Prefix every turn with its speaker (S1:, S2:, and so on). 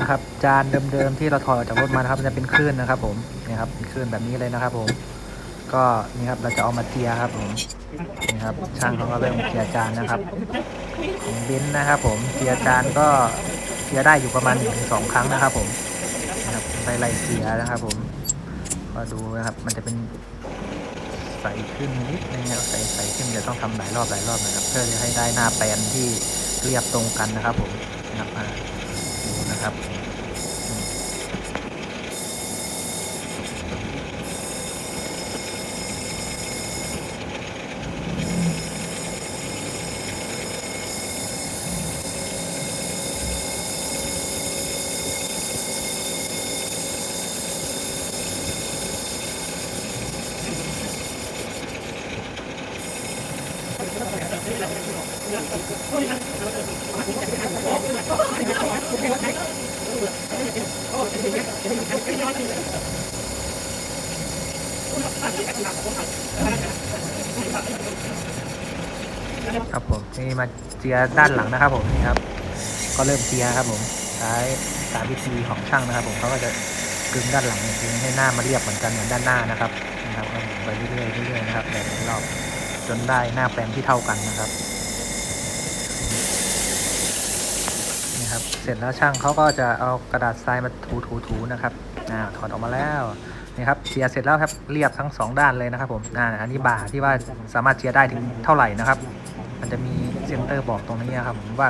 S1: นะครับ จานเดิมๆที่เราถอดออกจากรถมานะครับมันจะเป็นคลื่นนะครับ ผมนี่ครับเป็นคลื่นแบบนี้เลยนะครับ ผม ก็นี่ครับเราจะเอามาเจียครับ ผมนี่ครับช่างของเขาเริ่มเจียจานนะครับของเบนนะครับ ผมเจียจานก็เจียได้อยู่ประมาณหนึ่งสองครั้งนะครับ ผมนะครับไล่เจียนะครับ ผมก็ดูนะครับ มันจะเป็นใสขึ้นนิดนึงนะครับใสใสขึ้นเดี๋ยวต้องทำหลายรอบหลายรอบนะครับ เพื่อจะให้ได้หน้าแปลนที่เรียบตรงกันนะครับ ผมนะครับ นะครับอืม ครับผมนี่มาเจียด้านหลังนะครับผมนี่ครับ ก็เริ่มเจียครับผมใช้สามวิธีของช่างนะครับ ผมเขาก็จะกึงด้านหลังกึงให้หน้ามาเรียบเหมือนกันเหมือนด้านหน้านะครับนะครับไปเรื่อยๆเรื่อยๆนะครับแบบรอบจนได้หน้าแปลนที่เท่ากันนะครับ ครับ เสร็จแล้วช่างเขาก็จะเอากระดาษทรายมาถูๆๆนะครับอ่าถอดออกมาแล้วนี่ครับเจียเสร็จแล้วครับเรียบทั้งสองด้านเลยนะครับผมอ่าอันนี้บาร์ที่ว่าสามารถเจียได้ถึงเท่าไหร่นะครับ มันจะมีเซนเตอร์บอกตรงนี้นครับผมว่า